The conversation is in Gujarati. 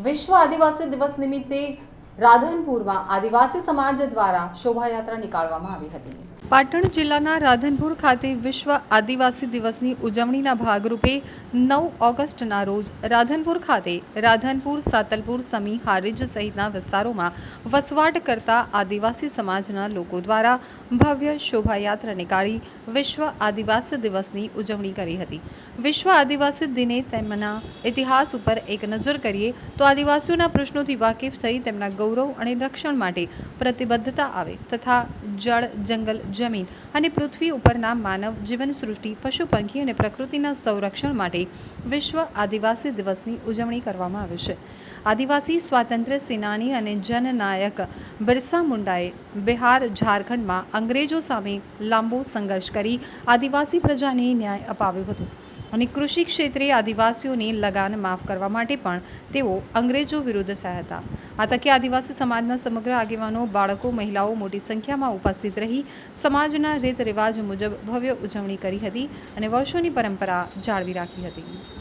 વિશ્વ આદિવાસી દિવસ નિમિત્તે રાધનપુરમાં આદિવાસી સમાજ દ્વારા શોભાયાત્રા નીકાળવામાં આવી હતી. પાટણ જિલ્લાના રાધનપુર ખાતે વિશ્વ આદિવાસી દિવસની ઉજવણીના ભાગરૂપે નવ ઓગસ્ટના રોજ રાધનપુર ખાતે રાધનપુર, સાતલપુર, સમી, હારીજ સહિતના વિસ્તારોમાં વસવાટ કરતા આદિવાસી સમાજના લોકો દ્વારા ભવ્ય શોભાયાત્રા નીકાળી વિશ્વ આદિવાસી દિવસની ઉજવણી કરી હતી. વિશ્વ આદિવાસી દિને તેમના ઇતિહાસ ઉપર એક નજર કરીએ તો આદિવાસીઓના પ્રશ્નોથી વાકેફ થઈ તેમના ગૌરવ અને રક્ષણ માટે પ્રતિબદ્ધતા આવે તથા જળ, જંગલ, જમીન અને પૃથ્વી ઉપરના માનવ જીવન સૃષ્ટિ પશુ પંખી અને પ્રકૃતિના સંરક્ષણ માટે વિશ્વ આદિવાસી દિવસની ઉજવણી કરવામાં આવે છે. આદિવાસી સ્વાતંત્ર્ય સેનાની અને જનનાયક બિરસા મુંડાએ બિહાર, ઝારખંડમાં અંગ્રેજો સામે લાંબો સંઘર્ષ કરી આદિવાસી પ્રજાને ન્યાય અપાવ્યો હતો. અને કૃષિ ક્ષેત્રે આદિવાસીઓની લગાન માફ કરવા માટે પણ તેઓ અંગ્રેજો વિરુદ્ધ થયા હતા. આ તકે આદિવાસી સમાજના સમગ્ર આગેવાનો, બાળકો, મહિલાઓ મોટી સંખ્યામાં ઉપસ્થિત રહી સમાજના રીત રિવાજ મુજબ ભવ્ય ઉજવણી કરી હતી અને વર્ષોની પરંપરા જાળવી રાખી હતી.